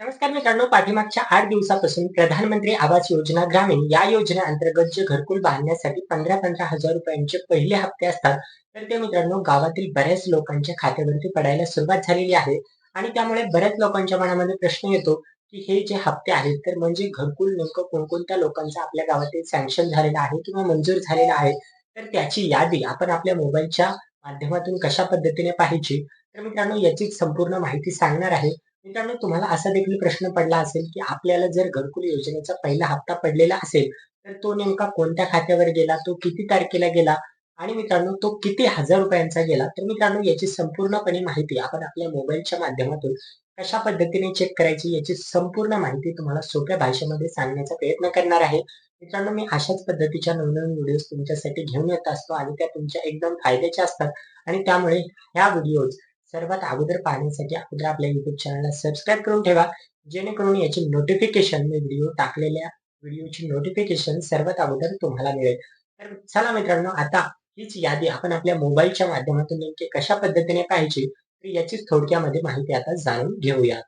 नमस्कार मित्रांनो पाठीमागच्या आठ दिवसापासून प्रधानमंत्री आवास योजना ग्रामीण या योजनेअंतर्गत जे घरकुल बांधण्यासाठी पंधरा पंधरा हजार रुपयांचे पहिले हप्ते असतात तर ते मित्रांनो गावातील बऱ्याच लोकांच्या खात्यावरती पडायला सुरुवात झालेली आहे. आणि त्यामुळे बऱ्याच लोकांच्या मनामध्ये प्रश्न येतो की हे जे हप्ते आहेत तर म्हणजे घरकुल नेमकं कोणकोणत्या लोकांचा आपल्या गावातील सँक्शन झालेला आहे किंवा मंजूर झालेला आहे तर त्याची यादी आपण आपल्या मोबाईलच्या माध्यमातून कशा पद्धतीने पाहायची? तर मित्रांनो याची संपूर्ण माहिती सांगणार आहे. मित्रांनो तुम्हाला असा देखील प्रश्न पडला असेल की आपल्याला जर घरकुल योजनेचा पहिला हप्ता पडलेला असेल तर तो नेमका कोणत्या खात्यावर गेला? तो किती तारखेला गेला? आणि मित्रांनो तो किती हजार रुपयांचा गेला? तर मित्रांनो याची संपूर्णपणे माहिती आपण आपल्या मोबाईलच्या माध्यमातून कशा पद्धतीने चेक करायची याची संपूर्ण माहिती तुम्हाला सोप्या भाषेमध्ये सांगण्याचा प्रयत्न करणार आहे. मित्रांनो मी अशाच पद्धतीच्या नवनवीन व्हिडिओज तुमच्यासाठी घेऊन येत असतो आणि त्या तुमच्या एकदम फायद्याच्या असतात. आणि त्यामुळे ह्या व्हिडिओज सर्वात अगोदर पाहण्यासाठी अगोदर आपल्या युट्यूब चॅनलला सबस्क्राईब करून ठेवा जेणेकरून याची नोटिफिकेशन मी व्हिडिओ टाकलेल्या व्हिडिओची नोटिफिकेशन सर्वात अगोदर तुम्हाला मिळेल. तर चला मित्रांनो आता हीच यादी आपण आपल्या मोबाईलच्या माध्यमातून नेमके कशा पद्धतीने पाहायची तर याचीच थोडक्यामध्ये माहिती आता जाणून घेऊया.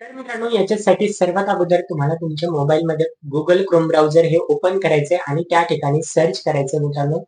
तर मित्रांनो याच्यासाठी सर्वात अगोदर तुम्हाला तुमच्या मोबाईलमध्ये गुगल क्रोम ब्राउझर हे ओपन करायचे आणि त्या ठिकाणी सर्च करायचं मित्रांनो.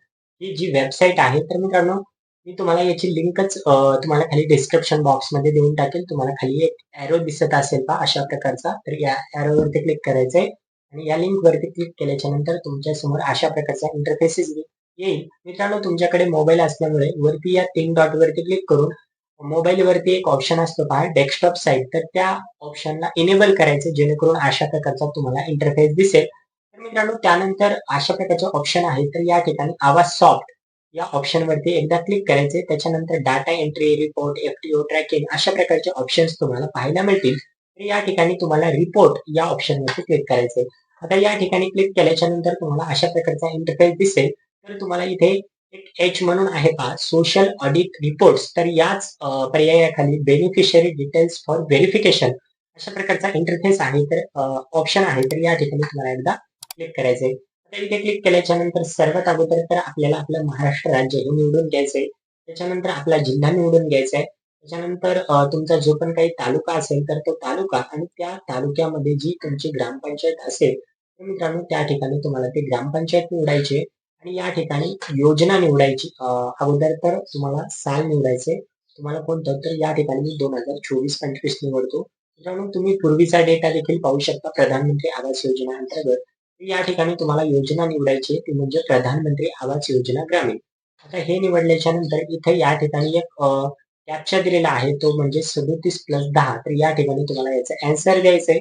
ही जी वेबसाईट आहे तर मित्रांनो मी तुम्हाला याची लिंकच तुम्हाला खाली डिस्क्रिप्शन बॉक्समध्ये देऊन टाकेल. तुम्हाला खाली एक एरो दिसत असेल पा अशा प्रकारचा. तर या एरोवरती क्लिक करायचंय. आणि या लिंक वरती क्लिक केल्याच्यानंतर तुमच्यासमोर अशा प्रकारचा इंटरफेसेस येईल. मित्रांनो तुमच्याकडे मोबाईल असल्यामुळे वरती या तीन डॉट वरती क्लिक करून मोबाईल वरती एक ऑप्शन असतो पहा डेस्कटॉप साईट तर त्या ऑप्शनला इनेबल करायचं जेणेकरून अशा प्रकारचा तुम्हाला इंटरफेस दिसेल. तर मित्रांनो त्यानंतर अशा प्रकारचे ऑप्शन आहे. तर या ठिकाणी आवाज सॉफ्ट या ऑप्शन वरती एकदा क्लिक करायचे त्याच्यानंतर data entry report FTO tracking अशा प्रकारचे ऑप्शन्स तुम्हाला पाहायला मिळतील. तर या ठिकाणी तुम्हाला रिपोर्ट या ऑप्शनवरती क्लिक करायचे आता या ठिकाणी क्लिक केल्याच्यानंतर तुम्हाला अशा प्रकारचा इंटरफेस दिसेल. तर तुम्हाला इथे एक एच म्हणून आहे पहा. सोशल ऑडिट रिपोर्ट्स तर याच पर्यायाखाली बेनिफिशरी डिटेल्स फॉर व्हेरिफिकेशन अशा प्रकारचा इंटरफेस आहे. तर ऑप्शन आहे. तर या ठिकाणी तुम्हाला एकदा क्लिक करायचंय. इथे क्लिक केल्याच्यानंतर सर्वात अगोदर तर आपल्याला आपलं महाराष्ट्र राज्य हे निवडून घ्यायचंय. त्याच्यानंतर आपला जिल्हा निवडून घ्यायचा आहे त्याच्यानंतर तुमचा जो पण काही तालुका असेल तर तो तालुका आणि त्या तालुक्यामध्ये जी तुमची ग्रामपंचायत असेल तर मित्रांनो त्या ठिकाणी तुम्हाला ते ग्रामपंचायत निवडायचे आणि या ठिकाणी योजना निवडायची. अगोदर तर तुम्हाला साल निवडायचे. तुम्हाला कोणतं? तर या ठिकाणी मी दोन हजार चोवीस पंचवीस निवडतो. मित्रांनो तुम्ही पूर्वीचा डेटा देखील पाहू शकता. प्रधानमंत्री आवास योजना अंतर्गत या ठिकाणी तुम्हाला योजना निवडायची ती म्हणजे प्रधानमंत्री आवास योजना ग्रामीण. आता हे निवडल्याच्या नंतर इथे या ठिकाणी एक कॅप्चा दिलेला आहे. तो म्हणजे सदोतीस प्लस दहा. तर या ठिकाणी तुम्हाला याचा अँसर द्यायचंय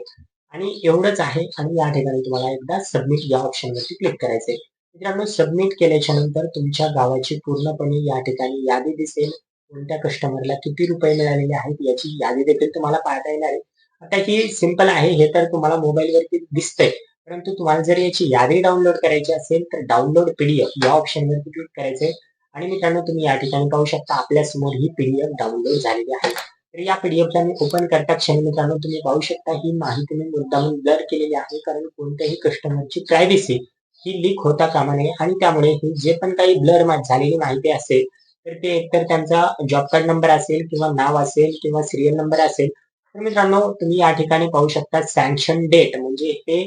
आणि एवढंच आहे. आणि या ठिकाणी तुम्हाला एकदा सबमिट या ऑप्शनवरती क्लिक करायचंय मित्रांनो सबमिट केल्याच्यानंतर तुमच्या गावाची पूर्णपणे या ठिकाणी यादी दिसेल. कोणत्या कस्टमरला किती रुपये मिळालेले आहेत याची यादी देखील तुम्हाला पाहता येणार आहे. आता ही सिंपल आहे. हे तर तुम्हाला मोबाईलवरती दिसतंय. परंतु तुम्हाला जर याची यादी डाउनलोड करायची असेल तर डाउनलोड पीडीएफ या ऑप्शनवरती क्लिक करायचंय. आणि मित्रांनो तुम्ही या ठिकाणी पाहू शकता आपल्यासमोर ही पीडीएफ डाउनलोड झालेली आहे. तर या पीडीएफला मी ओपन करता क्षणी मित्रांनो तुम्ही पाहू शकता ही माहिती मी मुद्दामून ब्लर केलेली आहे. कारण कोणत्याही कस्टमरची प्रायव्हसी ही लीक होता कामा नये. आणि त्यामुळे ही जे पण काही ब्लर झालेली माहिती असेल तर ते एकतर त्यांचा जॉब कार्ड नंबर असेल किंवा नाव असेल किंवा सिरियल नंबर असेल. तर मित्रांनो तुम्ही या ठिकाणी पाहू शकता सँक्शन डेट म्हणजे हे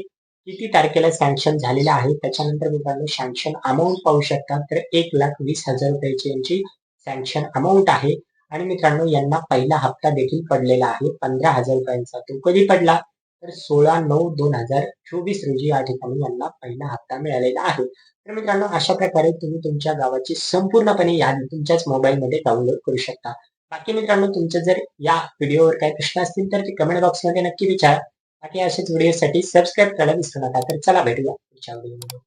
किती तारखेला सँक्शन झालेलं आहे? त्याच्यानंतर मित्रांनो सँक्शन अमाऊंट पाहू शकता. तर एक लाख वीस हजार रुपयाची यांची सँक्शन अमाऊंट आहे. आणि मित्रांनो यांना पहिला हप्ता देखील पडलेला आहे. पंधरा हजार रुपयांचा. तो कधी पडला? तर सोळा नऊ दोन हजार चोवीस रोजी या ठिकाणी यांना पहिला हप्ता मिळालेला आहे. तर मित्रांनो अशा प्रकारे तुम्ही तुमच्या गावाची संपूर्णपणे यादी तुमच्याच मोबाईलमध्ये डाउनलोड करू शकता. बाकी मित्रांनो तुमचे जर या व्हिडिओवर काही प्रश्न असतील तर ते कमेंट बॉक्समध्ये नक्की विचार. बाकी असेच व्हिडिओसाठी सबस्क्राईब करायला विसरू नका. तर चला भेटूया पुढच्या व्हिडिओमध्ये